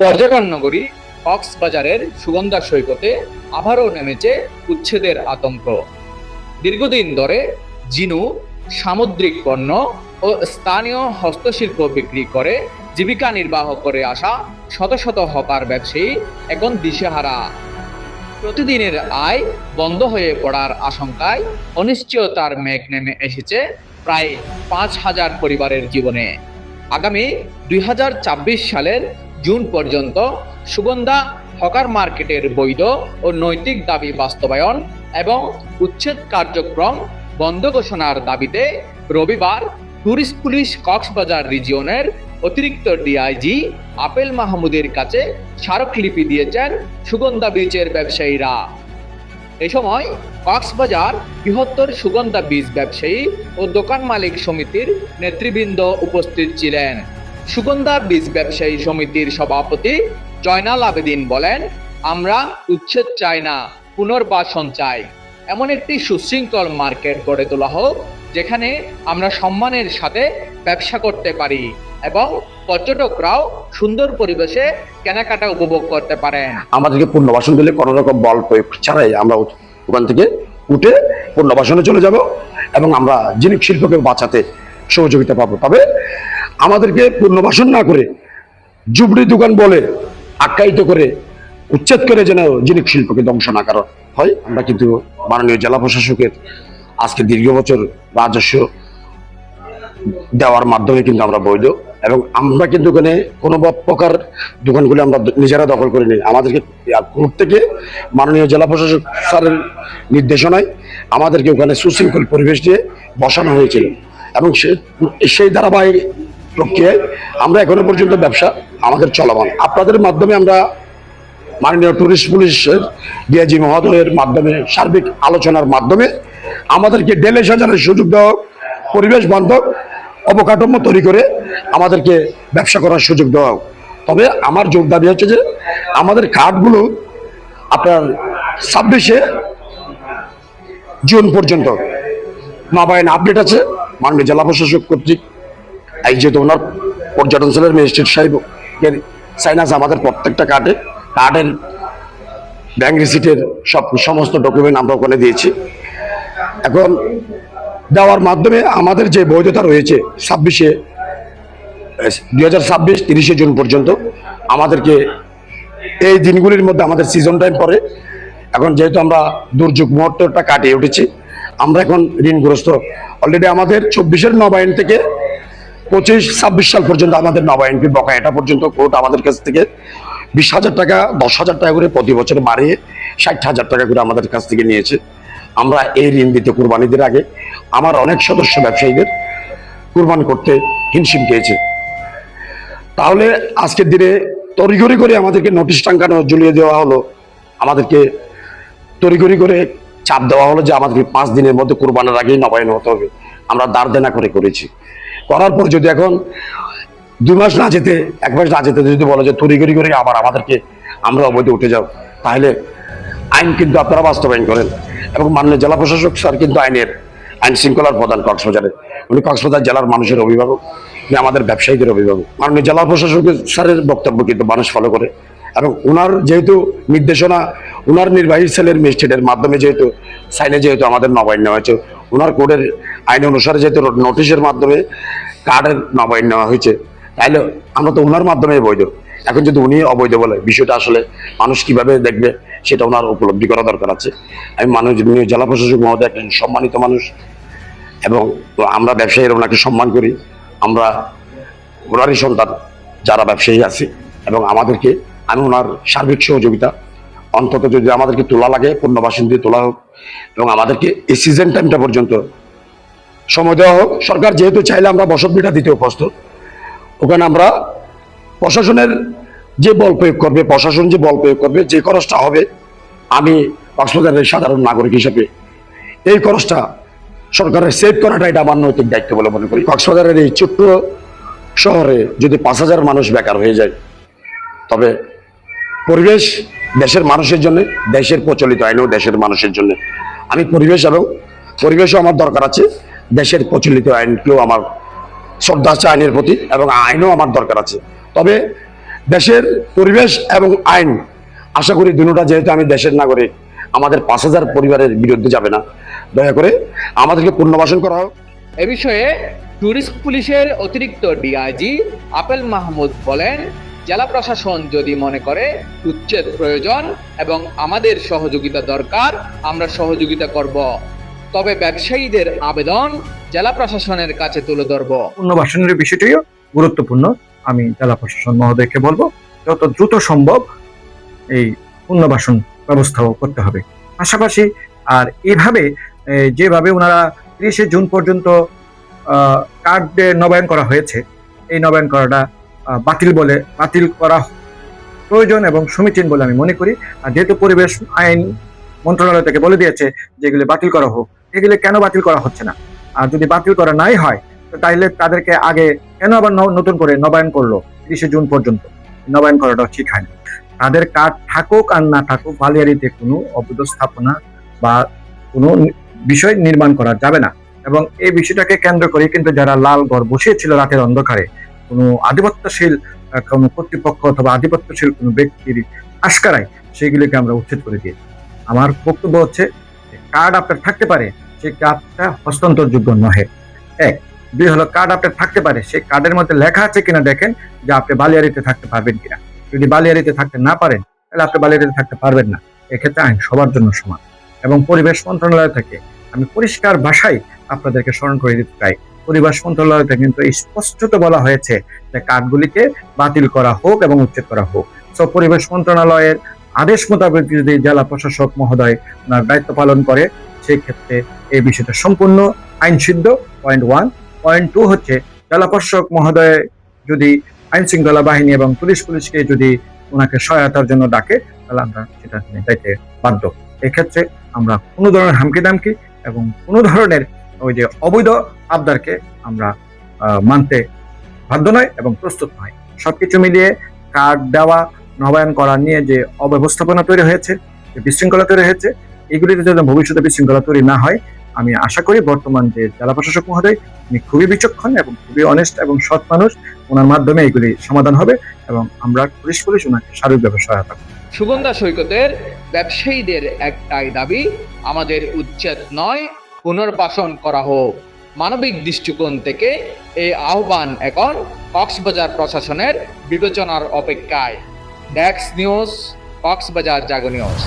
পর্যটন নগরী কক্সবাজারের সুগন্ধা সৈকতে আবারও নেমেছে উচ্ছেদের আতঙ্ক। দীর্ঘদিন ধরে জিনু সামুদ্রিক পণ্য ও স্থানীয় হস্তশিল্প বিক্রি করে জীবিকা নির্বাহ করে আসা শত শত হকার ব্যবসায়ী এখন দিশেহারা। প্রতিদিনের আয় বন্ধ হয়ে পড়ার আশঙ্কায় অনিশ্চয়তার মেঘ নেমে এসেছে প্রায় পাঁচ হাজার পরিবারের জীবনে। আগামী দুই সালের জুন পর্যন্ত সুগন্ধা হকার মার্কেটের বৈধ ও নৈতিক দাবি বাস্তবায়ন এবং উচ্ছেদ কার্যক্রম বন্ধ ঘোষণার দাবিতে রবিবার ট্যুরিস্ট পুলিশ কক্সবাজার রিজিয়নের অতিরিক্ত ডিআইজি আপেল মাহমুদের কাছে স্মারকলিপি দিয়েছেন সুগন্ধা বীজের ব্যবসায়ীরা। এ সময় কক্সবাজার বৃহত্তর সুগন্ধা বীজ ব্যবসায়ী ও দোকান মালিক সমিতির নেতৃবৃন্দ উপস্থিত ছিলেন। সুগন্ধা বীজ ব্যবসায়ী সমিতির সভাপতি জয়নাল আবেদিন বলেন, আমরা উচ্ছেদ চাই না, পুনর্বাসন চাই। এমন একটি সুশৃঙ্খল মার্কেট গড়ে তোলা হোক, যেখানে আমরা সম্মানের সাথে ব্যবসা করতে পারি এবং পর্যটকরাও সুন্দর পরিবেশে কেনাকাটা উপভোগ করতে পারেন। আমাদেরকে পুনর্বাসন দিলে কোনো রকম বল প্রয়োগ ছাড়াই আমরা ওখান থেকে উঠে পুনর্বাসনে চলে যাব এবং আমরা জিনিস শিল্পকে বাঁচাতে সহযোগিতা পাবো। তবে আমাদেরকে পুনর্বাসন না করে জুবড়ি দোকান বলে আখ্যায়িত করে উচ্ছেদ করে যেন জিনিস শিল্পকে ধ্বংস না করা হয়। আমরা কিন্তু মাননীয় জেলা প্রশাসকের আজকে দীর্ঘ বছর রাজস্ব দেওয়ার মাধ্যমে কিন্তু আমরা বৈধ এবং আমরা কিন্তু ওখানে কোনো প্রকার দোকানগুলো আমরা নিজেরা দখল করে নিই আমাদেরকে কোর্ট থেকে মাননীয় জেলা প্রশাসক স্যারের নির্দেশনায় আমাদেরকে ওখানে সুশৃঙ্খল পরিবেশ দিয়ে বসানো হয়েছিল এবং সে সেই ধারাবাহিক প্রক্রিয়ায় আমরা এখনও পর্যন্ত ব্যবসা আমাদের চলমান। আপনাদের মাধ্যমে আমরা মাননীয় টুরিস্ট পুলিশের, ডিআইজি মহোদয়ের মাধ্যমে সার্বিক আলোচনার মাধ্যমে আমাদেরকে ডেলে সাজানোর সুযোগ দেওয়া পরিবেশ বান্ধব অবকাঠামো তৈরি করে আমাদেরকে ব্যবসা করার সুযোগ দেওয়া তবে আমার জোর দাবি হচ্ছে যে আমাদের কার্ডগুলো আপনার ছাব্বিশে জুন পর্যন্ত। নবায়ন আপডেট আছে, মাননীয় জেলা প্রশাসক কর্তৃক এই যেহেতু ওনার পর্যটন সেলের ম্যাজিস্ট্রেট সাহেব সাইনাস আমাদের প্রত্যেকটা কার্ডে, কার্ডের ব্যাংক রিসিটের সব সমস্ত ডকুমেন্ট আমরা ওখানে দিয়েছি। এখন দেওয়ার মাধ্যমে আমাদের যে বৈধতা রয়েছে ছাব্বিশে দুই হাজার ছাব্বিশ তিরিশে জুন পর্যন্ত, আমাদেরকে এই দিনগুলির মধ্যে আমাদের সিজন টাইম পরে এখন যেহেতু আমরা দুর্যোগ মুহূর্তটা কাটিয়ে উঠেছি, আমরা এখন ঋণগ্রস্ত। অলরেডি আমাদের চব্বিশের নবায়ন থেকে পঁচিশ, ছাব্বিশ সাল পর্যন্ত আমাদের নবায়নকে বকায়াটা পর্যন্ত কোর্ট আমাদের কাছ থেকে বিশ হাজার টাকা, দশ হাজার টাকা করে প্রতি বছর বাড়িয়ে ষাট হাজার টাকা করে আমাদের কাছ থেকে নিয়েছে। আমরা এই ঋণ দিতে কোরবানিদের আগে আমার অনেক সদস্য ব্যবসায়ীদের কুরবানি করতে হিমশিম খেয়েছে। তাহলে আজকের দিনে তড়িঘড়ি করে আমাদেরকে নোটিশ টাঙ্কানো ঝুলিয়ে দেওয়া হলো। আমাদেরকে তড়িঘড়ি করে চাপ দেওয়া হলো যে আমাদেরকে পাঁচ দিনের মধ্যে কোরবানের আগেই নবায়ন হতে হবে। আমরা দাঁড় দেনা করে করেছি। করার পর যদি এখন দুই মাস না যেতে, এক মাস না যেতে যদি বলো যে তড়িঘড়ি করে আবার আমাদেরকে আমরা অবৈধ উঠে যাও, তাহলে আইন কিন্তু আপনারা বাস্তবায়ন করেন এবং মাননীয় জেলা প্রশাসক স্যার কিন্তু আইনের আইন শৃঙ্খলার প্রধান কক্সবাজারে। উনি কক্সবাজার জেলার মানুষের অভিভাবক, উনি আমাদের ব্যবসায়ীদের অভিভাবক। মাননীয় জেলা প্রশাসক স্যারের বক্তব্য কিন্তু মানুষ ফলো করে এবং ওনার যেহেতু নির্দেশনা ওনার নির্বাহী সেলের ম্যাজিস্ট্রেটের মাধ্যমে যেহেতু, সাইনে যেহেতু আমাদের নবায়ন নেওয়া হয়েছে ওনার কোডের আইন অনুসারে যেহেতু নোটিশের মাধ্যমে কার্ডের নবায়ন নেওয়া হয়েছে, তাইলে আমরা তো ওনার মাধ্যমে বৈধ। এখন যদি উনি অবৈধ বলে, বিষয়টা আসলে মানুষ কীভাবে দেখবে, সেটা ওনার উপলব্ধি করা দরকার আছে। আমি মাননীয় জেলা প্রশাসক মহোদয় একজন সম্মানিত মানুষ, এবং আমরা ব্যবসায়ীরা ওনাকে সম্মান করি। আমরা ওনারই সন্তান, যারা ব্যবসায়ী আছে, এবং আমাদেরকে, আমি ওনার সার্বিক সহযোগিতা, অন্তত যদি আমাদেরকে তোলা লাগে পূর্ণবাসন দিয়ে তোলা হোক, এবং আমাদেরকে এই সিজন টাইমটা পর্যন্ত সময় দেওয়া হোক। সরকার যেহেতু চাইলে আমরা বসত বিটা দিতেও প্রস্তুত। ওখানে আমরা প্রশাসনের যে বল প্রয়োগ করবে, প্রশাসন যে বল প্রয়োগ করবে, যে খরচটা হবে, আমি কক্সবাজারের সাধারণ নাগরিক হিসেবে এই খরচটা সরকারের সেভ করাটা এটা আমার নৈতিক দায়িত্ব বলে মনে করি। কক্সবাজারের এই ছোট্ট শহরে যদি পাঁচ হাজার মানুষ বেকার হয়ে যায়, তবে পরিবেশ দেশের মানুষের জন্য, দেশের প্রচলিত আইনও দেশের মানুষের জন্য। আমি পরিবেশ এবং পরিবেশও আমার দরকার আছে। দেশের প্রচলিত আইনকেও আমার শ্রদ্ধা আছে আইনের প্রতি এবং আইনও আমার দরকার আছে। তবে দেশের পরিবেশ এবং আইন, আশা করি দুটা যেহেতু আমি দেশের নাগরিক, আমাদের পাঁচ হাজার পরিবারের বিরুদ্ধে যাবে না। দয়া করে আমাদেরকে পুনর্বাসন করা হোক। এ বিষয়ে ট্যুরিস্ট পুলিশের অতিরিক্ত ডিআইজি আপেল মাহমুদ বলেন, জেলা প্রশাসন যদি মনে করে উচ্ছেদ প্রয়োজন এবং আমাদের সহযোগিতা দরকার, আমরা সহযোগিতা করব। তবে ব্যবসায়ীদের আবেদন জেলা প্রশাসনের কাছে তুলে ধরব। পুনর্বাসনের বিষয়টিও গুরুত্বপূর্ণ। আমি জেলা প্রশাসন মহোদয়কে বলব, যত দ্রুত সম্ভব এই পুনর্বাসন ব্যবস্থাও করতে হবে। পাশাপাশি আর এভাবে যেভাবে ওনারা তিরিশে জুন পর্যন্ত কার্ড নবায়ন করা হয়েছে, এই নবায়ন করাটা বাতিল বলে, বাতিল করা প্রয়োজন এবং সমীচীন বলে আমি মনে করি। আর যেহেতু পরিবেশ আইন মন্ত্রণালয় থেকে বলে দিয়েছে যে এগুলি বাতিল করা হোক এগুলি কেন বাতিল করা হচ্ছে না? আর যদি বাতিল করা নাই হয়, তো তাইলে তাদেরকে আগে কেন আবার নতুন করে নবায়ন করল তিরিশে জুন পর্যন্ত? নবায়ন করাটা ঠিক হয় না। তাদের কার্ড থাকুক আর না থাকুক, বালিয়ারিতে কোনো অবৈধ স্থাপনা বা কোনো বিষয় নির্মাণ করা যাবে না। এবং এই বিষয়টাকে কেন্দ্র করে কিন্তু যারা লাল ঘর বসিয়েছিল রাতের অন্ধকারে, কোনো আধিপত্যশীল কোনো কর্তৃপক্ষ অথবা আধিপত্যশীল কোনো ব্যক্তির আশকারায় সেগুলিকে আমরা উচ্ছেদ করে দিয়েছি। আমার বক্তব্য হচ্ছে কার্ড আপনার থাকতে পারে, সেই কার্ডটা হস্তান্তরযোগ্য নহে। এক। দুই হলো কার্ড আপনার থাকতে পারে, সেই কার্ডের মধ্যে লেখা আছে কিনা দেখেন যে আপনি বালিয়ারিতে থাকতে পারবেন কিনা। যদি বালিয়ারিতে থাকতে না পারেন, তাহলে আপনি বালিয়ারিতে থাকতে পারবেন না। এক্ষেত্রে আইন সবার জন্য সমান। এবং পরিবেশ মন্ত্রণালয় থেকে আমি পরিষ্কার ভাষায় আপনাদেরকে স্মরণ করে দিতে চাই। পরিবেশ মন্ত্রণালয় থেকে কিন্তু স্পষ্টত বলা হয়েছে যে কার্ডগুলিকে বাতিল করা হোক এবং উচ্ছেদ করা হোক। সো পরিবেশ মন্ত্রণালয়ের আদেশ মোতাবেক যদি জেলা প্রশাসক মহোদয় ওনার দায়িত্ব পালন করে সেই ক্ষেত্রে এই বিষয়টা সম্পূর্ণ আইন সিদ্ধ পয়েন্ট ওয়ান পয়েন্ট টু হচ্ছে জেলা প্রশাসক মহোদয় যদি আইন শৃঙ্খলা বাহিনী এবং পুলিশ পুলিশকে যদি ওনাকে সহায়তার জন্য ডাকে, তাহলে আমরা সেটা নিতে বাধ্য। এক্ষেত্রে আমরা কোনো ধরনের হামকি দামকি এবং কোনো ধরনের ওই যে অবৈধ আবদারকে আমরা মানতে বাধ্য নয় এবং প্রস্তুত নয়। সবকিছু মিলিয়ে কার্ড দেওয়া নবায়ন করা নিয়ে যে অব্যবস্থাপনা তৈরি হয়েছে, যে বিশৃঙ্খলা তৈরি হয়েছে, এগুলিতে যেন ভবিষ্যতে বিশৃঙ্খলা তৈরি না হয়, আমি আশা করি বর্তমান যে জেলা প্রশাসক মহোদয় উনি খুবই বিচক্ষণ এবং খুবই অনেস্ট এবং সৎ মানুষ, ওনার মাধ্যমে এগুলি সমাধান হবে এবং আমরা পুলিশ পুলিশ ওনাকে শারীরিকভাবে সহায়তা। সুগন্ধা সৈকতের ব্যবসায়ীদের একটাই দাবি, আমাদের উচ্ছেদ নয়, পুনর্বাসন করা হোক মানবিক দৃষ্টিকোণ থেকে এই আহ্বান এখন কক্সবাজার প্রশাসনের বিবেচনার অপেক্ষায় डैक्स न्यूज़ कॉक्स बाज़ार जागो न्यूज़